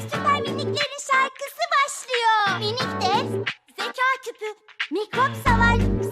Süper miniklerin şarkısı başlıyor. Minik de zeka küpü, mikrop savar,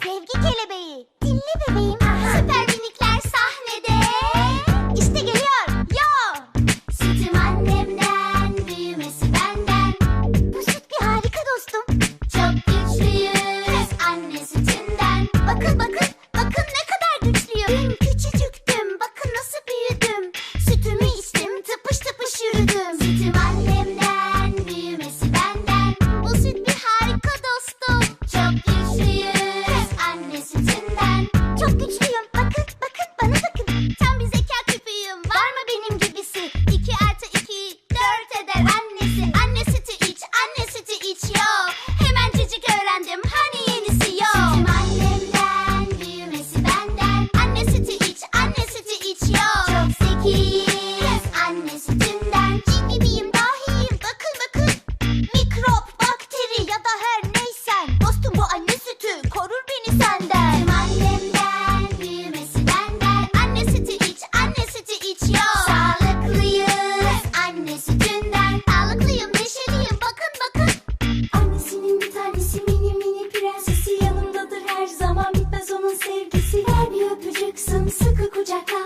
onun sevgisi Ver bir öpücük sımsıkı kucakla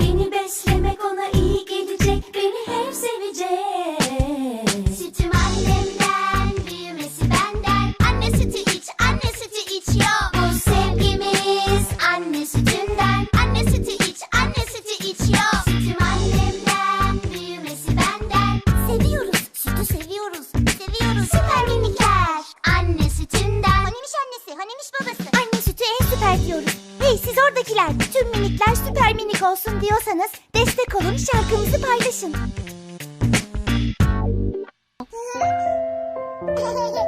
Beni beslemek ona iyi gelecek beni hep sevecek Sütüm annemden, büyümesi benden. Anne sütü iç, anne sütü iç yo. Bu sevgimiz anne sütünden. Anne sütü iç, anne sütü iç yo. Sütüm annemden, büyümesi benden. Seviyoruz, sütü seviyoruz, seviyoruz. Süper minikler. Anne sütünden. Hanimiş annesi, hanimiş babası sütü en süper diyoruz. Hey siz oradakiler tüm minikler süper minik olsun diyorsanız destek olun şarkımızı paylaşın.